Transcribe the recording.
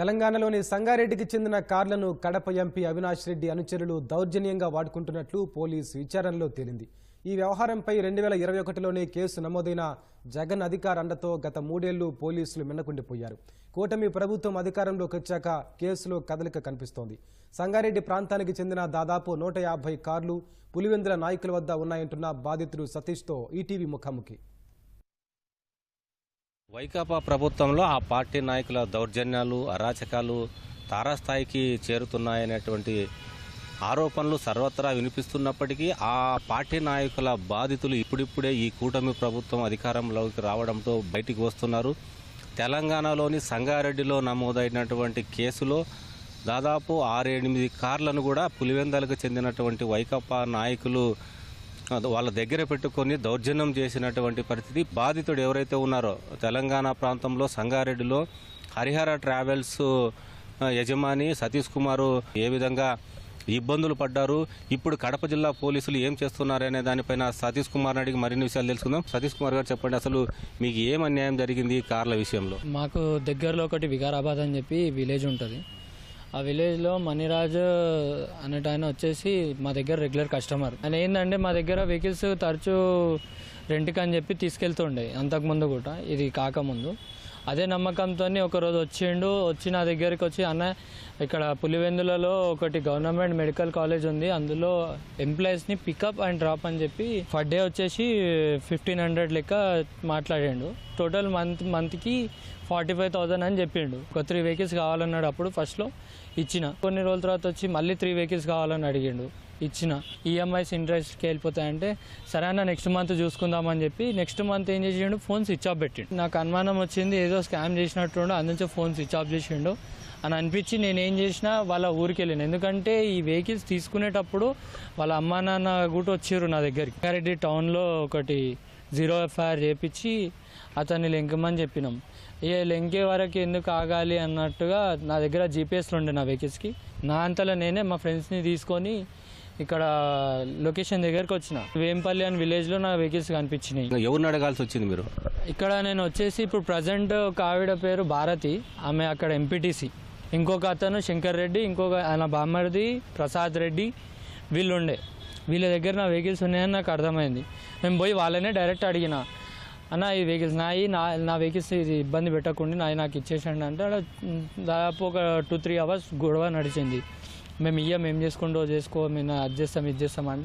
తెలంగాణలోని సంగారెడ్డికి చెందిన కార్లను కడప ఎంపీ అవినాష్ రెడ్డి అనుచరులు దౌర్జన్యంగా వాడుకుంటున్నట్లు పోలీసు విచారణలో తేలింది. ఈ వ్యవహారంపై రెండు వేల ఇరవై ఒకటిలోనే కేసు నమోదైన జగన్ అధికార అండతో గత మూడేళ్ళు పోలీసులు మిన్నకుండిపోయారు కూటమి ప్రభుత్వం అధికారంలోకి వచ్చాక కేసులో కదలిక కనిపిస్తోంది. సంగారెడ్డి ప్రాంతానికి చెందిన దాదాపు నూట యాభై కార్లు పులివెందుల నాయకుల వద్ద ఉన్నాయంటున్న బాధితుడు సతీష్తో ఈటీవీ ముఖాముఖి. వైకాపా ప్రభుత్వంలో ఆ పార్టీ నాయకుల దౌర్జన్యాలు అరాచకాలు తారాస్థాయికి చేరుతున్నాయనేటువంటి ఆరోపణలు సర్వత్రా వినిపిస్తున్నప్పటికీ ఆ పార్టీ నాయకుల బాధితులు ఇప్పుడిప్పుడే ఈ కూటమి ప్రభుత్వం అధికారంలోకి రావడంతో బయటికి వస్తున్నారు. తెలంగాణలోని సంగారెడ్డిలో నమోదైనటువంటి కేసులో దాదాపు ఆరెనిమిది కార్లను కూడా పులివెందలకు చెందినటువంటి వైకాపా నాయకులు వాళ్ళ దగ్గర పెట్టుకొని దౌర్జన్యం చేసినటువంటి పరిస్థితి బాధితుడు ఎవరైతే ఉన్నారో తెలంగాణ ప్రాంతంలో సంగారెడ్డిలో హరిహర ట్రావెల్స్ యజమాని సతీష్ కుమారు ఏ విధంగా ఇబ్బందులు పడ్డారు ఇప్పుడు కడప జిల్లా పోలీసులు ఏం చేస్తున్నారనే దానిపైన సతీష్ కుమార్ అడిగి మరిన్ని విషయాలు తెలుసుకుందాం. సతీష్ కుమార్ గారు చెప్పండి అసలు మీకు ఏం అన్యాయం జరిగింది కార్ల విషయంలో? మాకు దగ్గరలో ఒకటి వికారాబాద్ అని చెప్పి విలేజ్ ఉంటుంది. ఆ విలేజ్లో మణిరాజ్ అనేట ఆయన వచ్చేసి మా దగ్గర రెగ్యులర్ కస్టమర్ ఆయన ఏంటంటే మా దగ్గర వెహికల్స్ తరచూ రెంట్కి అని చెప్పి తీసుకెళ్తుండే అంతకుముందు కూడా. ఇది కాకముందు. అదే నమ్మకంతో ఒకరోజు వచ్చిండు. వచ్చి నా దగ్గరికి వచ్చి అన్న ఇక్కడ పులివెందులలో ఒకటి గవర్నమెంట్ మెడికల్ కాలేజ్ ఉంది. అందులో ఎంప్లాయీస్ని పికప్ అండ్ డ్రాప్ అని చెప్పి ఫర్ డే వచ్చేసి ఫిఫ్టీన్ హండ్రెడ్ లెక్క మాట్లాడాడు. టోటల్ మంత్ మంత్కి ఫార్టీ ఫైవ్ థౌసండ్ అని చెప్పిండు. ఒక త్రీ వెహికల్స్ కావాలన్నాడు అప్పుడు ఫస్ట్లో ఇచ్చిన. కొన్ని రోజుల తర్వాత వచ్చి మళ్ళీ త్రీ వెహికల్స్ కావాలని అడిగిండు. ఇచ్చిన ఈఎంఐస్ ఇంట్రెస్ట్కి వెళ్ళిపోతాయంటే సరే అన్న నెక్స్ట్ మంత్ చూసుకుందామని చెప్పి నెక్స్ట్ మంత్ ఏం చేసిండు? ఫోన్ స్విచ్ ఆఫ్ పెట్టిండు. నాకు అనుమానం వచ్చింది ఏదో స్కామ్ చేసినట్టుండు అందుకే ఫోన్ స్విచ్ ఆఫ్ చేసిండు. అని అనిపించి నేను ఏం చేసినా వాళ్ళ ఊరికి వెళ్ళాను ఎందుకంటే ఈ వెహికల్స్ తీసుకునేటప్పుడు వాళ్ళ అమ్మా నాన్న కూడా వచ్చారు నా దగ్గరికి. రంగారెడ్డి టౌన్లో ఒకటి జీరో ఎఫ్ఐఆర్ చేపించి అతన్ని లెంకమని చెప్పినాం. ఇక లెంకే వరకు ఎందుకు ఆగాలి అన్నట్టుగా నా దగ్గర జీపీఎస్లు ఉండే నా వెహికల్స్కి నా అంతలో నేనే మా ఫ్రెండ్స్ని తీసుకొని ఇక్కడ లొకేషన్ దగ్గరకు వచ్చిన. వేంపల్లి అని విలేజ్లో నా వెహికల్స్ కనిపించినాయి. ఎవరిని అడగాల్సి వచ్చింది మీరు? ఇక్కడ నేను వచ్చేసి ఇప్పుడు ప్రజెంట్ ఒక ఆవిడ పేరు భారతి. ఆమె అక్కడ ఎంపీటీసీ ఇంకొక అతను శంకర్ రెడ్డి ఇంకొక ఆయన బామ్మర్ది ప్రసాద్ రెడ్డి వీళ్ళు ఉండే వీళ్ళ దగ్గర నా వెహికల్స్ ఉన్నాయని నాకు అర్థమైంది. నేను పోయి వాళ్ళనే డైరెక్ట్ అడిగిన. అన్న ఈ వెహికల్స్ నాయి నా నా వెహికల్స్ ఇది ఇబ్బంది పెట్టకుండా నాయి నాకు ఇచ్చేసండి అంటే దాదాపు ఒక టూ త్రీ అవర్స్ గొడవ నడిచింది. మేము ఇయ్యం ఏం చేసుకుంటో చేసుకో మేము అది చేస్తాం ఇది చేస్తాం అంటే